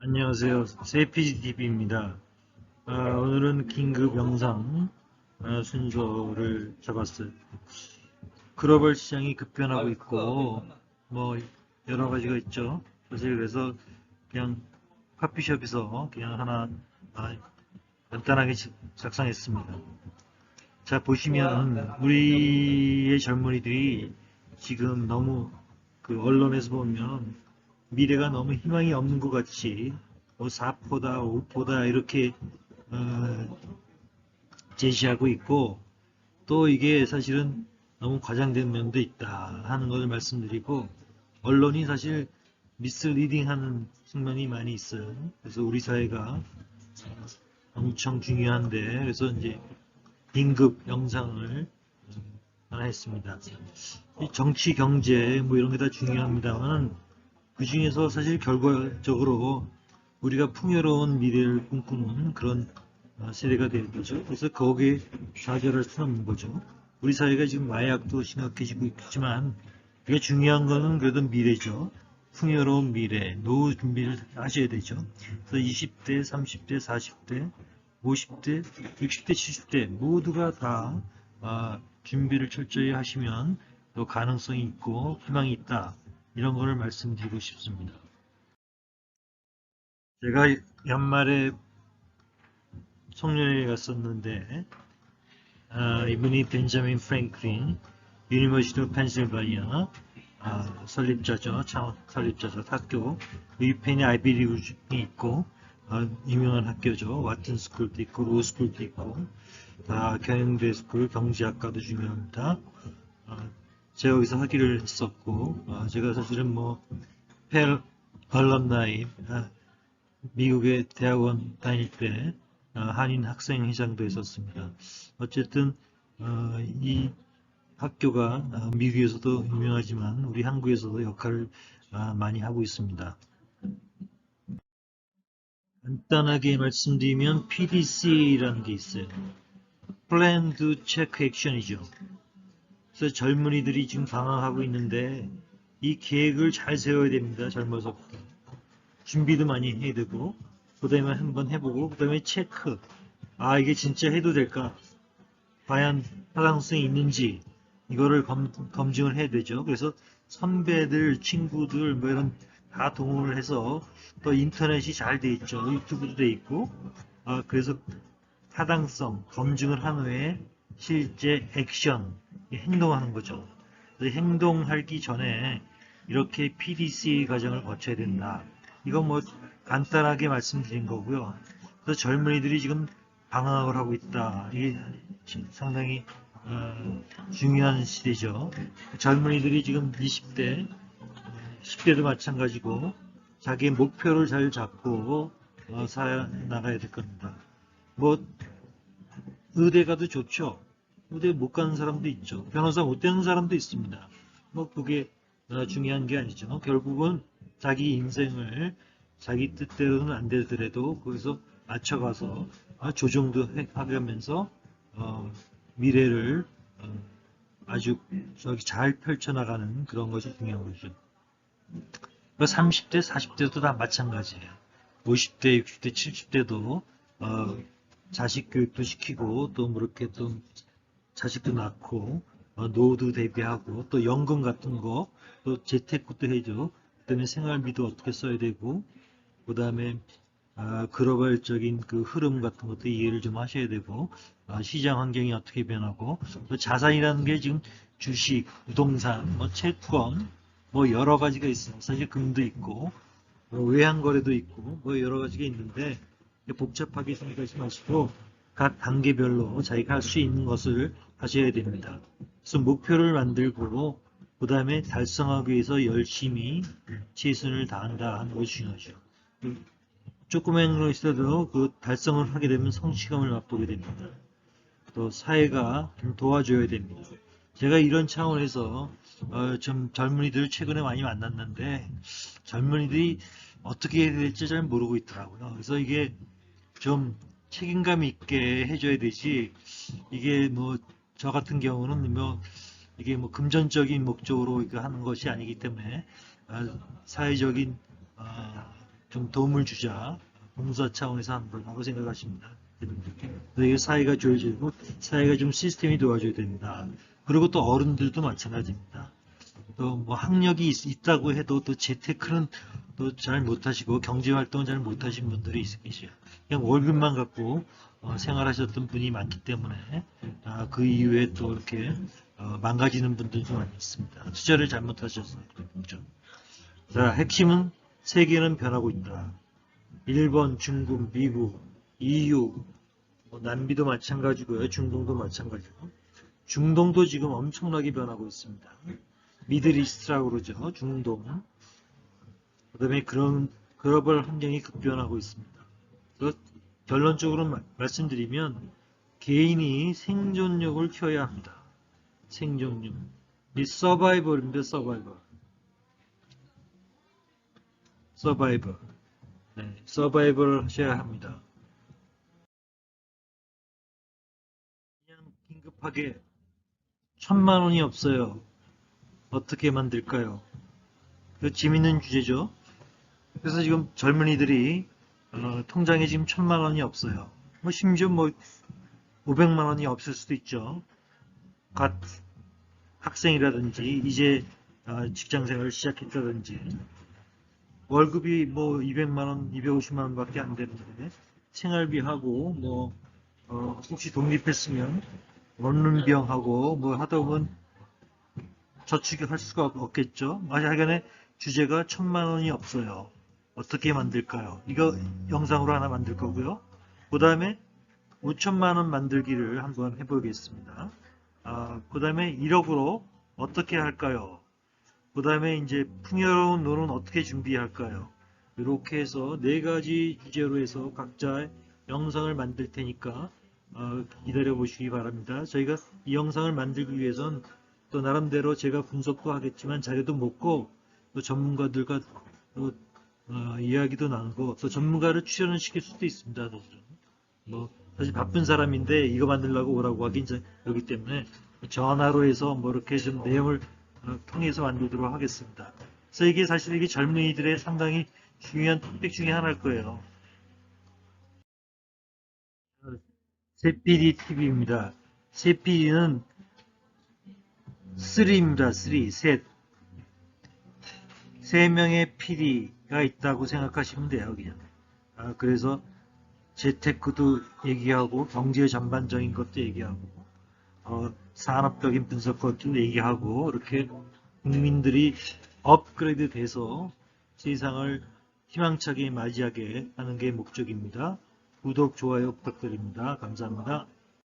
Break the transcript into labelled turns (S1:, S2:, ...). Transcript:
S1: 안녕하세요. 세피지TV입니다. 아, 오늘은 긴급 영상 아, 순서를 잡았어요. 글로벌 시장이 급변하고 있고 뭐 여러 가지가 있죠. 사실 그래서 그냥 커피숍에서 그냥 하나 아, 간단하게 지- 작성했습니다. 자 보시면 우리의 젊은이들이 지금 너무 그 언론에서 보면 미래가 너무 희망이 없는 것 같이 뭐 4포다 5포다 이렇게 어, 제시하고 있고 또 이게 사실은 너무 과장된 면도 있다 하는 것을 말씀드리고 언론이 사실 미스리딩하는 측면이 많이 있어요. 그래서 우리 사회가 엄청 중요한데 그래서 이제 긴급 영상을 하나 했습니다. 이 정치, 경제 뭐 이런 게 다 중요합니다만 그 중에서 사실 결과적으로 우리가 풍요로운 미래를 꿈꾸는 그런 어, 세대가 되는 거죠. 그래서 거기에 좌절할 수는 없는 거죠. 우리 사회가 지금 마약도 심각해지고 있지만 그게 중요한 거는 그래도 미래죠. 풍요로운 미래, 노후 준비를 하셔야 되죠. 그래서 20대, 30대, 40대, 50대, 60대, 70대 모두가 다 아, 준비를 철저히 하시면 또 가능성이 있고 희망이 있다. 이런 거를 말씀드리고 싶습니다. 제가 연말에 송년회에 갔었는데 아, 이분이 벤자민 프랭클린 유니버시티 펜실바니아 아, 설립자죠. 창 설립자죠. 학교 위펜이 아이비리그이 있고 아, 유명한 학교죠. 와튼 스쿨도 있고 로 스쿨도 있고 다 경영대 스쿨 경제학과도 중요합니다. 아, 제가 여기서 학위를 했었고 아, 제가 사실은 뭐펠 얼럼나이 아, 미국의 대학원 다닐 때 아, 한인 학생회장도 했었습니다. 어쨌든 어, 이 학교가 아, 미국에서도 유명하지만 우리 한국에서도 역할을 아, 많이 하고 있습니다. 간단하게 말씀드리면 PDC라는 게 있어요. Plan to Check Action이죠. 그래서 젊은이들이 지금 방황하고 있는데 이 계획을 잘 세워야 됩니다. 젊어서부터. 준비도 많이 해야 되고 그 다음에 한번 해보고 그 다음에 체크 아 이게 진짜 해도 될까 과연 타당성이 있는지 이거를 검, 검증을 해야 되죠. 그래서 선배들, 친구들 뭐 이런 다 동원을 해서 또 인터넷이 잘 돼 있죠. 유튜브도 돼 있고 아 그래서 타당성 검증을 한 후에 실제 액션 행동하는 거죠. 행동하기 전에 이렇게 PDCA 과정을 거쳐야 된다. 이건 뭐 간단하게 말씀드린 거고요. 그래서 젊은이들이 지금 방황을 하고 있다. 이게 상당히 어, 중요한 시대죠. 젊은이들이 지금 20대, 10대도 마찬가지고 자기 목표를 잘 잡고 어, 살아나가야 될 겁니다. 뭐 의대 가도 좋죠. 의대 못 가는 사람도 있죠. 변호사 못 되는 사람도 있습니다. 뭐 그게 어, 중요한 게 아니죠. 결국은 자기 인생을 자기 뜻대로는 안 되더라도 거기서 맞춰가서 어, 조정도 해- 하면서 어, 미래를 어, 아주 저기 잘 펼쳐나가는 그런 것이 중요한 거죠. 30대, 40대도 다 마찬가지예요. 50대, 60대, 70대도 어, 자식 교육도 시키고 또뭐 이렇게 또 자식도 낳고 어, 노후도 대비하고 또 연금 같은 거 또 재테크도 해줘. 그다음에 생활비도 어떻게 써야 되고 그다음에 아, 글로벌적인 그 흐름 같은 것도 이해를 좀 하셔야 되고 아, 시장 환경이 어떻게 변하고 또 자산이라는 게 지금 주식, 부동산, 뭐 채권 뭐 여러 가지가 있어요. 사실 금도 있고 뭐 외환거래도 있고 뭐 여러 가지가 있는데 복잡하게 생각하지 마시고 각 단계별로 자기가 할 수 있는 것을 하셔야 됩니다. 그래서 목표를 만들고 그 다음에 달성하기 위해서 열심히 최선을 다한다 하는 것이 중요하죠. 조그만 거 있어도 그 달성을 하게 되면 성취감을 맛보게 됩니다. 또 사회가 좀 도와줘야 됩니다. 제가 이런 차원에서 어, 좀 젊은이들을 최근에 많이 만났는데 젊은이들이 어떻게 해야 될지 잘 모르고 있더라고요. 그래서 이게 좀 책임감 있게 해줘야 되지 이게 뭐 저 같은 경우는 뭐 이게 뭐 금전적인 목적으로 하는 것이 아니기 때문에 아, 사회적인 아, 좀 도움을 주자. 봉사 차원에서 한번 하고 생각하십니다. 너희 사회가 좋아지고 사회가 좀 시스템이 도와줘야 됩니다. 그리고 또 어른들도 마찬가지입니다. 또 뭐 학력이 있, 다고 해도 또 재테크는 또 잘 못하시고 경제 활동을 잘 못하신 분들이 있 계셔요. 그냥 월급만 갖고 어, 생활하셨던 분이 많기 때문에 아, 그 이후에 또 이렇게 어, 망가지는 분들도 많이 있습니다. 투자를 잘못하셔서 그렇죠. 자 핵심은 세계는 변하고 있다. 일본, 중국, 미국, EU, 뭐 남비도 마찬가지고요. 중동도 마찬가지고. 중동도 지금 엄청나게 변하고 있습니다. 미드리스트라고 그러죠. 중동. 그 다음에 그런 글로벌 환경이 급변하고 있습니다. 그 결론적으로 마- 말씀드리면 개인이 생존력을 키워야 합니다. 생존력. 이 서바이벌입니다. 서바이벌. 서바이벌. 네, 서바이벌을 하셔야 합니다. 그냥 긴급하게 천만 원이 없어요. 어떻게 만들까요? 그 재밌는 주제죠. 그래서 지금 젊은이들이 어, 통장에 지금 천만 원이 없어요. 뭐 심지어 뭐 500만 원이 없을 수도 있죠. 갓 학생이라든지 이제 어, 직장 생활을 시작했다든지 월급이 뭐 200만 원, 250만 원밖에 안 되는데 생활비하고 뭐 어, 혹시 독립했으면 먹는 병하고 뭐 하다 보면 저축이 할 수가 없겠죠. 하여간에 주제가 천만 원이 없어요. 어떻게 만들까요? 이거 영상으로 하나 만들 거고요. 그 다음에 5천만 원 만들기를 한번 해보겠습니다. 아, 그 다음에 1억으로 어떻게 할까요? 그 다음에 이제 풍요로운 노는 어떻게 준비할까요? 이렇게 해서 네 가지 주제로 해서 각자 영상을 만들 테니까 어, 기다려 보시기 바랍니다. 저희가 이 영상을 만들기 위해선 또 나름대로 제가 분석도 하겠지만 자료도 먹고 또 전문가들과 또 어, 이야기도 나누고 또 전문가를 출연을 시킬 수도 있습니다. 사실은. 뭐 사실 바쁜 사람인데 이거 만들려고 오라고 하긴 그렇기 때문에 전화로 해서 뭐 이렇게 좀 내용을 어, 통해서 만들도록 하겠습니다. 그래서 이게 사실 이게 젊은이들의 상당히 중요한 토픽 중에 하나일 거예요. 세피디 TV입니다. 세피디는 3입니다. 3, 셋. 세 명의 PD가 있다고 생각하시면 돼요, 그냥. 아, 그래서 재테크도 얘기하고, 경제 전반적인 것도 얘기하고, 어, 산업적인 분석 것도 얘기하고, 이렇게 국민들이 업그레이드 돼서 세상을 희망차게 맞이하게 하는 게 목적입니다. 구독, 좋아요 부탁드립니다. 감사합니다.